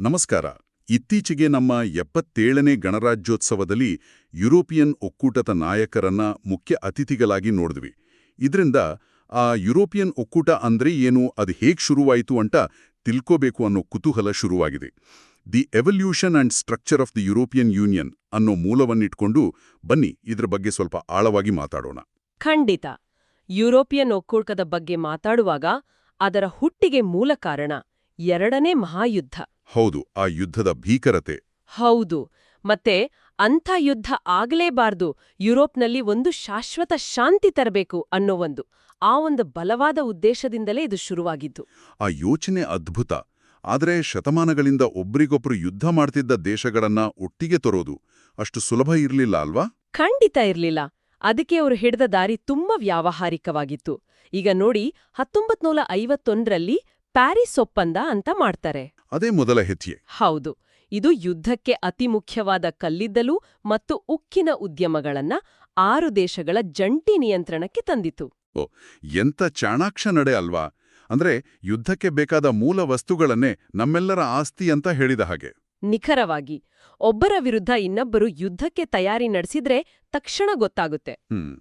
ನಮಸ್ಕಾರ. ಇತ್ತೀಚೆಗೆ ನಮ್ಮ ಎಪ್ಪತ್ತೇಳನೇ ಗಣರಾಜ್ಯೋತ್ಸವದಲ್ಲಿ ಯುರೋಪಿಯನ್ ಒಕ್ಕೂಟದ ನಾಯಕರನ್ನ ಮುಖ್ಯ ಅತಿಥಿಗಳಾಗಿ ನೋಡಿದ್ವಿ. ಇದರಿಂದ ಆ ಯುರೋಪಿಯನ್ ಒಕ್ಕೂಟ ಅಂದ್ರೆ ಏನು, ಅದು ಹೇಗೆ ಶುರುವಾಯಿತು ಅಂತ ತಿಳ್ಕೋಬೇಕು ಅನ್ನೋ ಕುತೂಹಲ ಶುರುವಾಗಿದೆ. The evolution and structure of the European Union ಅನ್ನೋ ಮೂಲವನ್ನಿಟ್ಕೊಂಡು ಬನ್ನಿ, ಇದರ ಬಗ್ಗೆ ಸ್ವಲ್ಪ ಆಳವಾಗಿ ಮಾತಾಡೋಣ. ಖಂಡಿತ. ಯುರೋಪಿಯನ್ ಒಕ್ಕೂಟದ ಬಗ್ಗೆ ಮಾತಾಡುವಾಗ ಅದರ ಹುಟ್ಟಿಗೆ ಮೂಲ ಕಾರಣ ಎರಡನೇ ಮಹಾಯುದ್ಧ. ಹೌದು ಆ ಯುದ್ಧದ ಭೀಕರತೆ. ಹೌದು ಮತ್ತೆ ಅಂಥ ಯುದ್ಧ ಆಗಲೇಬಾರ್ದು. ಯುರೋಪ್ನಲ್ಲಿ ಒಂದು ಶಾಶ್ವತ ಶಾಂತಿ ತರಬೇಕು ಅನ್ನೋ ಒಂದು ಆ ಒಂದು ಬಲವಾದ ಉದ್ದೇಶದಿಂದಲೇ ಇದು ಶುರುವಾಗಿದ್ದು. ಆ ಯೋಚನೆ ಅದ್ಭುತ. ಆದರೆ ಶತಮಾನಗಳಿಂದ ಒಬ್ರಿಗೊಬ್ರು ಯುದ್ಧ ಮಾಡ್ತಿದ್ದ ದೇಶಗಳನ್ನ ಒಟ್ಟಿಗೆ ತರೋದು ಅಷ್ಟು ಸುಲಭ ಇರಲಿಲ್ಲ ಅಲ್ವಾ? ಖಂಡಿತ ಇರಲಿಲ್ಲ. ಅದಕ್ಕೆ ಅವರು ಹಿಡಿದ ದಾರಿ ತುಂಬಾ ವ್ಯಾವಹಾರಿಕವಾಗಿತ್ತು. ಈಗ ನೋಡಿ ಹತ್ತೊಂಬತ್ ನೂರ ಐವತ್ತೊಂದರಲ್ಲಿ ಪ್ಯಾರಿಸ್ ಒಪ್ಪಂದ ಅಂತ ಮಾಡ್ತಾರೆ. ಅದೇ ಮೊದಲ ಹೆಜ್ಜೆ. ಹೌದು. ಇದು ಯುದ್ಧಕ್ಕೆ ಅತಿ ಮುಖ್ಯವಾದ ಕಲ್ಲಿದ್ದಲು ಮತ್ತು ಉಕ್ಕಿನ ಉದ್ಯಮಗಳನ್ನ ಆರು ದೇಶಗಳ ಜಂಟಿ ನಿಯಂತ್ರಣಕ್ಕೆ ತಂದಿತು. ಎಂಥ ಚಾಣಾಕ್ಷ ನಡೆ ಅಲ್ವಾ? ಅಂದ್ರೆ ಯುದ್ಧಕ್ಕೆ ಬೇಕಾದ ಮೂಲ ವಸ್ತುಗಳನ್ನೇ ನಮ್ಮೆಲ್ಲರ ಆಸ್ತಿ ಅಂತ ಹೇಳಿದ ಹಾಗೆ. ನಿಖರವಾಗಿ ಒಬ್ಬರ ವಿರುದ್ಧ ಇನ್ನೊಬ್ಬರು ಯುದ್ಧಕ್ಕೆ ತಯಾರಿ ನಡೆಸಿದ್ರೆ ತಕ್ಷಣ ಗೊತ್ತಾಗುತ್ತೆ. ಇದಾದ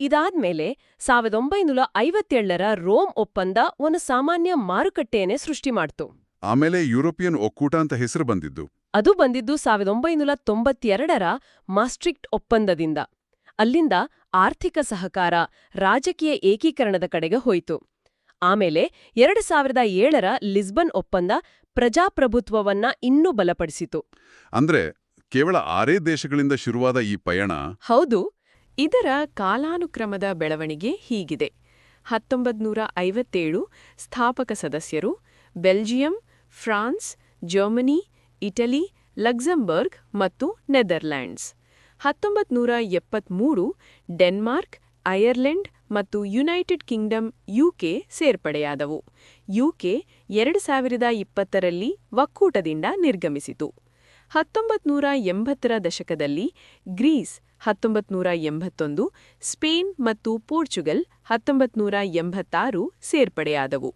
ಇದಾದ್ಮೇಲೆ ಸಾವಿರದ ಒಂಬೈನೂರ ಐವತ್ತೇಳರ ರೋಮ್ ಒಪ್ಪಂದ ಒಂದು ಸಾಮಾನ್ಯ ಮಾರುಕಟ್ಟೆಯನ್ನೇ ಸೃಷ್ಟಿ ಮಾಡ್ತು. ಆಮೇಲೆ ಯುರೋಪಿಯನ್ ಒಕ್ಕೂಟ ಅಂತ ಹೆಸರು ಬಂದಿದ್ದು. ಅದು ಬಂದಿದ್ದು ಸಾವಿರದ ಒಂಬೈನೂರ ತೊಂಬತ್ತೆರಡರ ಮಾಸ್ಟ್ರಿಕ್ಟ್ ಒಪ್ಪಂದದಿಂದ. ಅಲ್ಲಿಂದ ಆರ್ಥಿಕ ಸಹಕಾರ ರಾಜಕೀಯ ಏಕೀಕರಣದ ಕಡೆಗೆ ಹೋಯಿತು. ಆಮೇಲೆ ಎರಡು ಸಾವಿರದ ಏಳರ ಲಿಸ್ಬನ್ ಒಪ್ಪಂದ ಪ್ರಜಾಪ್ರಭುತ್ವವನ್ನ ಇನ್ನೂ ಬಲಪಡಿಸಿತು. ಅಂದ್ರೆ ಕೇವಲ ಆರೇ ದೇಶಗಳಿಂದ ಶುರುವಾದ ಈ ಪಯಣ? ಹೌದು. ಇದರ ಕಾಲಾನುಕ್ರಮದ ಬೆಳವಣಿಗೆ ಹೀಗಿದೆ. ಹತ್ತೊಂಬತ್ನೂರ ಐವತ್ತೇಳು ಸ್ಥಾಪಕ ಸದಸ್ಯರು Belgium France, Germany, Italy, Luxembourg ಮತ್ತು ನೆದರ್ಲ್ಯಾಂಡ್ಸ್ ಹತ್ತೊಂಬತ್ನೂರ ಎಪ್ಪತ್ಮೂರು ಡೆನ್ಮಾರ್ಕ್, ಐರ್ಲೆಂಡ್ ಮತ್ತು ಯುನೈಟೆಡ್ ಕಿಂಗ್ಡಮ್ ಯುಕೆ ಸೇರ್ಪಡೆಯಾದವು. ಯುಕೆ ಎರಡು ಸಾವಿರದ ಇಪ್ಪತ್ತರಲ್ಲಿ ಒಕ್ಕೂಟದಿಂದ ನಿರ್ಗಮಿಸಿತು. ಹತ್ತೊಂಬತ್ನೂರ ಎಂಬತ್ತರ ದಶಕದಲ್ಲಿ ಗ್ರೀಸ್, ಹತ್ತೊಂಬತ್ನೂರ ಎಂಬತ್ತೊಂದು, ಸ್ಪೇನ್ ಮತ್ತು ಪೋರ್ಚುಗಲ್, ಹತ್ತೊಂಬತ್ನೂರ ಎಂಬತ್ತಾರು ಸೇರ್ಪಡೆಯಾದವು.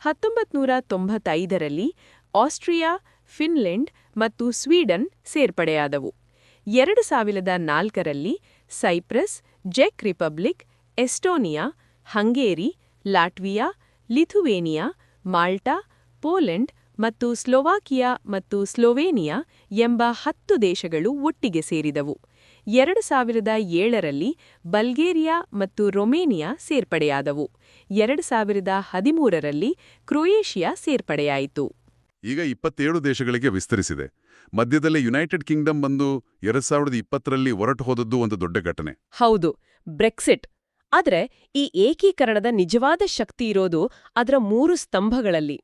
ಹತ್ತೊಂಬತ್ನೂರ ತೊಂಬತ್ತೈದರಲ್ಲಿ ಆಸ್ಟ್ರಿಯಾ, ಫಿನ್ಲೆಂಡ್ ಮತ್ತು ಸ್ವೀಡನ್ ಸೇರ್ಪಡೆಯಾದವು. ಎರಡು ಸಾವಿರದ ನಾಲ್ಕರಲ್ಲಿ Cyprus ಜೆಕ್ Republic, Estonia, Hungary, Latvia, Lithuania, Malta, Poland ಮತ್ತು ಸ್ಲೋವಾಕಿಯಾ ಮತ್ತು ಸ್ಲೋವೇನಿಯಾ ಎಂಬ ಹತ್ತು ದೇಶಗಳು ಒಟ್ಟಿಗೆ ಸೇರಿದವು. ಎರಡು ಸಾವಿರದ ಏಳರಲ್ಲಿ ಬಲ್ಗೇರಿಯಾ ಮತ್ತು ರೊಮೇನಿಯಾ ಸೇರ್ಪಡೆಯಾದವು. ಎರಡು ಸಾವಿರದ ಹದಿಮೂರರಲ್ಲಿ ಕ್ರೊಯೇಷಿಯಾ ಸೇರ್ಪಡೆಯಾಯಿತು. ಈಗ ಇಪ್ಪತ್ತೇಳು ದೇಶಗಳಿಗೆ ವಿಸ್ತರಿಸಿದೆ. ಮಧ್ಯದಲ್ಲೇ ಯುನೈಟೆಡ್ ಕಿಂಗ್ಡಮ್ ಬಂದು ಎರಡ್ ಸಾವಿರದ ಇಪ್ಪತ್ತರಲ್ಲಿ ಹೊರಟು ಹೋದದ್ದು ಒಂದು ದೊಡ್ಡ ಘಟನೆ. ಹೌದು ಬ್ರೆಕ್ಸಿಟ್. ಆದರೆ ಈ ಏಕೀಕರಣದ ನಿಜವಾದ ಶಕ್ತಿ ಇರೋದು ಅದರ ಮೂರು ಸ್ತಂಭಗಳಲ್ಲಿ.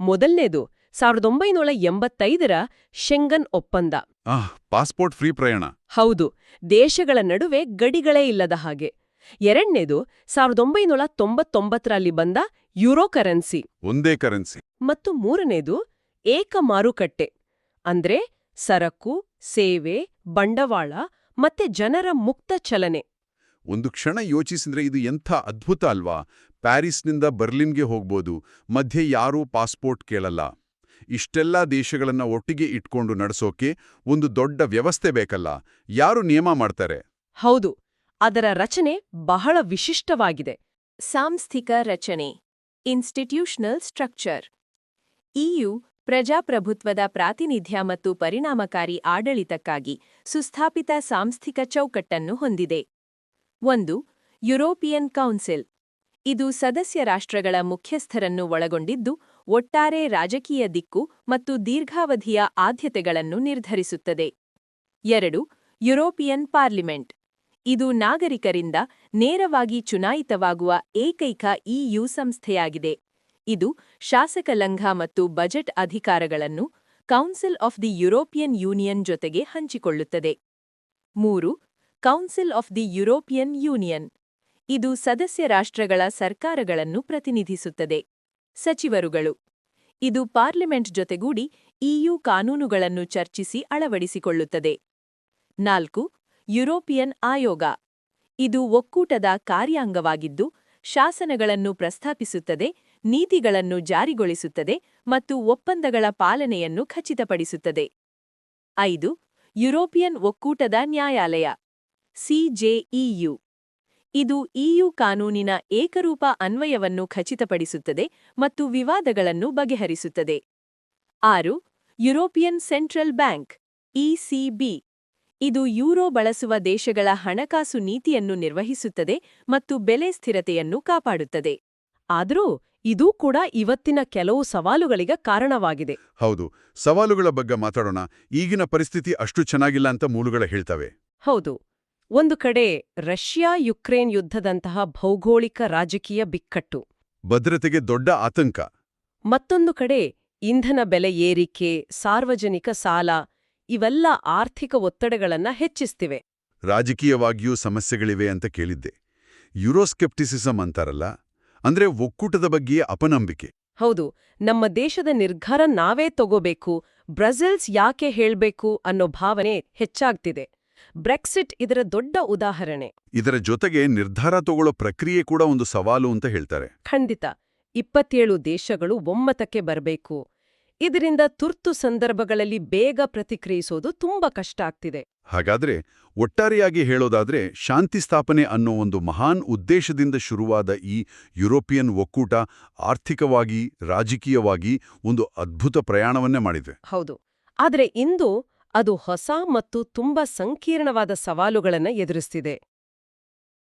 ಮೊದಲನೇದು ಸಾವಿರದ ಒಂಬೈನೂರ ಎಂಬತ್ತೈದರ ಶೆಂಗನ್ ಒಪ್ಪಂದ. ಪಾಸ್ಪೋರ್ಟ್ ಫ್ರೀ ಪ್ರಯಾಣ. ಹೌದು ದೇಶಗಳ ನಡುವೆ ಗಡಿಗಳೇ ಇಲ್ಲದ ಹಾಗೆ. ಎರಡನೇದು ಸಾವಿರದ ಒಂಬೈನೂರ ತೊಂಬತ್ತೊಂಬತ್ತರಲ್ಲಿ ಬಂದ ಯುರೋ ಕರೆನ್ಸಿ. ಒಂದೇ ಕರೆನ್ಸಿ. ಮತ್ತು ಮೂರನೇದು ಏಕ ಮಾರುಕಟ್ಟೆ. ಅಂದ್ರೆ ಸರಕು ಸೇವೆ ಬಂಡವಾಳ ಮತ್ತೆ ಜನರ ಮುಕ್ತ ಚಲನೆ. ಒಂದು ಕ್ಷಣ ಯೋಚಿಸಿದ್ರೆ ಇದು ಎಂಥ ಅದ್ಭುತ ಅಲ್ವಾ? ಪ್ಯಾರಿಸ್ನಿಂದ ಬರ್ಲಿನ್ಗೆ ಹೋಗ್ಬೋದು ಮಧ್ಯೆ ಯಾರೂ ಪಾಸ್ಪೋರ್ಟ್ ಕೇಳಲ್ಲ. ಇಷ್ಟೆಲ್ಲ ದೇಶಗಳನ್ನು ಒಟ್ಟಿಗೆ ಇಟ್ಕೊಂಡು ನಡೆಸೋಕೆ ಒಂದು ದೊಡ್ಡ ವ್ಯವಸ್ಥೆ ಬೇಕಲ್ಲ. ಯಾರು ನಿಯಮ ಮಾಡ್ತಾರೆ? ಹೌದು. ಅದರ ರಚನೆ ಬಹಳ ವಿಶಿಷ್ಟವಾಗಿದೆ. ಸಾಂಸ್ಥಿಕ ರಚನೆ. ಇನ್ಸ್ಟಿಟ್ಯೂಷನಲ್ ಸ್ಟ್ರಕ್ಚರ್ ಇಯು ಪ್ರಜಾಪ್ರಭುತ್ವದ ಪ್ರಾತಿನಿಧ್ಯ ಮತ್ತು ಪರಿಣಾಮಕಾರಿ ಆಡಳಿತಕ್ಕಾಗಿ ಸುಸ್ಥಾಪಿತ ಸಾಂಸ್ಥಿಕ ಚೌಕಟ್ಟನ್ನು ಹೊಂದಿದೆ. ಒಂದು ಯುರೋಪಿಯನ್ ಕೌನ್ಸಿಲ್ ಇದು ಸದಸ್ಯ ರಾಷ್ಟ್ರಗಳ ಮುಖ್ಯಸ್ಥರನ್ನು ಒಳಗೊಂಡಿದ್ದು ಒಟ್ಟಾರೆ ರಾಜಕೀಯ ದಿಕ್ಕು ಮತ್ತು ದೀರ್ಘಾವಧಿಯ ಆದ್ಯತೆಗಳನ್ನು ನಿರ್ಧರಿಸುತ್ತದೆ. ಎರಡು, ಯುರೋಪಿಯನ್ ಪಾರ್ಲಿಮೆಂಟ್. ಇದು ನಾಗರಿಕರಿಂದ ನೇರವಾಗಿ ಚುನಾಯಿತವಾಗುವ ಏಕೈಕ ಇಯು ಸಂಸ್ಥೆಯಾಗಿದೆ. ಇದು ಶಾಸಕ ಲಂಘ ಮತ್ತು budget ಅಧಿಕಾರಗಳನ್ನು council of the European Union ಜೊತೆಗೆ ಹಂಚಿಕೊಳ್ಳುತ್ತದೆ. ಮೂರು, council of the European Union. ಇದು ಸದಸ್ಯ ರಾಷ್ಟ್ರಗಳ ಸರ್ಕಾರಗಳನ್ನು ಪ್ರತಿನಿಧಿಸುತ್ತದೆ. ಸಚಿವರುಗಳು. ಇದು ಪಾರ್ಲಿಮೆಂಟ್ ಜೊತೆಗೂಡಿ ಇಯು ಕಾನೂನುಗಳನ್ನು ಚರ್ಚಿಸಿ ಅಳವಡಿಸಿಕೊಳ್ಳುತ್ತದೆ. ನಾಲ್ಕು, ಯುರೋಪಿಯನ್ ಆಯೋಗ. ಇದು ಒಕ್ಕೂಟದ ಕಾರ್ಯಾಂಗವಾಗಿದ್ದು, ಶಾಸನಗಳನ್ನು ಪ್ರಸ್ತಾಪಿಸುತ್ತದೆ, ನೀತಿಗಳನ್ನು ಜಾರಿಗೊಳಿಸುತ್ತದೆ ಮತ್ತು ಒಪ್ಪಂದಗಳ ಪಾಲನೆಯನ್ನು ಖಚಿತಪಡಿಸುತ್ತದೆ. ಐದು, ಯುರೋಪಿಯನ್ ಒಕ್ಕೂಟದ ನ್ಯಾಯಾಲಯ. ಸಿಜೆಇಯು ಇದು ಇಯು ಕಾನೂನಿನ ಏಕರೂಪ ಅನ್ವಯವನ್ನು ಖಚಿತಪಡಿಸುತ್ತದೆ ಮತ್ತು ವಿವಾದಗಳನ್ನು ಬಗೆಹರಿಸುತ್ತದೆ. ಆರು ಯುರೋಪಿಯನ್ ಸೆಂಟ್ರಲ್ ಬ್ಯಾಂಕ್ ಇಸಿಬಿ. ಇದು ಯೂರೋ ಬಳಸುವ ದೇಶಗಳ ಹಣಕಾಸು ನೀತಿಯನ್ನು ನಿರ್ವಹಿಸುತ್ತದೆ ಮತ್ತು ಬೆಲೆ ಸ್ಥಿರತೆಯನ್ನು ಕಾಪಾಡುತ್ತದೆ. ಆದರೂ ಇದೂ ಕೂಡ ಇವತ್ತಿನ ಕೆಲವು ಸವಾಲುಗಳಿಗೆ ಕಾರಣವಾಗಿದೆ. ಹೌದು ಸವಾಲುಗಳ ಬಗ್ಗೆ ಮಾತಾಡೋಣ. ಈಗಿನ ಪರಿಸ್ಥಿತಿ ಅಷ್ಟು ಚೆನ್ನಾಗಿಲ್ಲ ಅಂತ ಮೂಲಗಳು ಹೇಳ್ತವೆ. ಹೌದು ಒಂದು ಕಡೆ ರಷ್ಯಾ ಯುಕ್ರೇನ್ ಯುದ್ಧದಂತಹ ಭೌಗೋಳಿಕ ರಾಜಕೀಯ ಬಿಕ್ಕಟ್ಟು. ಭದ್ರತೆಗೆ ದೊಡ್ಡ ಆತಂಕ. ಮತ್ತೊಂದು ಕಡೆ ಇಂಧನ ಬೆಲೆ ಏರಿಕೆ ಸಾರ್ವಜನಿಕ ಸಾಲ ಇವೆಲ್ಲ ಆರ್ಥಿಕ ಒತ್ತಡಗಳನ್ನ ಹೆಚ್ಚಿಸ್ತಿವೆ. ರಾಜಕೀಯವಾಗಿಯೂ ಸಮಸ್ಯೆಗಳಿವೆ ಅಂತ ಕೇಳಿದ್ದೆ. ಯುರೋಸ್ಕೆಪ್ಟಿಸಿಸಂ ಅಂತಾರಲ್ಲ ಅಂದ್ರೆ ಒಕ್ಕೂಟದ ಬಗ್ಗೆ ಅಪನಂಬಿಕೆ. ಹೌದು ನಮ್ಮ ದೇಶದ ನಿರ್ಧಾರ ನಾವೇ ತಗೋಬೇಕು ಬ್ರೆಜಿಲ್ಸ್ ಯಾಕೆ ಹೇಳ್ಬೇಕು ಅನ್ನೋ ಭಾವನೆ ಹೆಚ್ಚಾಗ್ತಿದೆ. ಬ್ರೆಕ್ಸಿಟ್ ಇದರ ದೊಡ್ಡ ಉದಾಹರಣೆ. ಇದರ ಜೊತೆಗೆ ನಿರ್ಧಾರ ತಗೊಳ್ಳೋ ಪ್ರಕ್ರಿಯೆ ಕೂಡ ಒಂದು ಸವಾಲು ಅಂತ ಹೇಳ್ತಾರೆ. ಖಂಡಿತ. ಇಪ್ಪತ್ತೇಳು ದೇಶಗಳು ಒಮ್ಮತಕ್ಕೆ ಬರಬೇಕು. ಇದರಿಂದ ತುರ್ತು ಸಂದರ್ಭಗಳಲ್ಲಿ ಬೇಗ ಪ್ರತಿಕ್ರಿಯಿಸೋದು ತುಂಬಾ ಕಷ್ಟ ಆಗ್ತಿದೆ. ಹಾಗಾದ್ರೆ ಒಟ್ಟಾರೆಯಾಗಿ ಹೇಳೋದಾದ್ರೆ ಶಾಂತಿ ಸ್ಥಾಪನೆ ಅನ್ನೋ ಒಂದು ಮಹಾನ್ ಉದ್ದೇಶದಿಂದ ಶುರುವಾದ ಈ ಯುರೋಪಿಯನ್ ಒಕ್ಕೂಟ ಆರ್ಥಿಕವಾಗಿ ರಾಜಕೀಯವಾಗಿ ಒಂದು ಅದ್ಭುತ ಪ್ರಯಾಣವನ್ನೇ ಮಾಡಿದೆ. ಹೌದು. ಆದರೆ ಇಂದು ಅದು ಹೊಸ ಮತ್ತು ತುಂಬಾ ಸಂಕೀರ್ಣವಾದ ಸವಾಲುಗಳನ್ನ ಎದುರಿಸ್ತಿದೆ.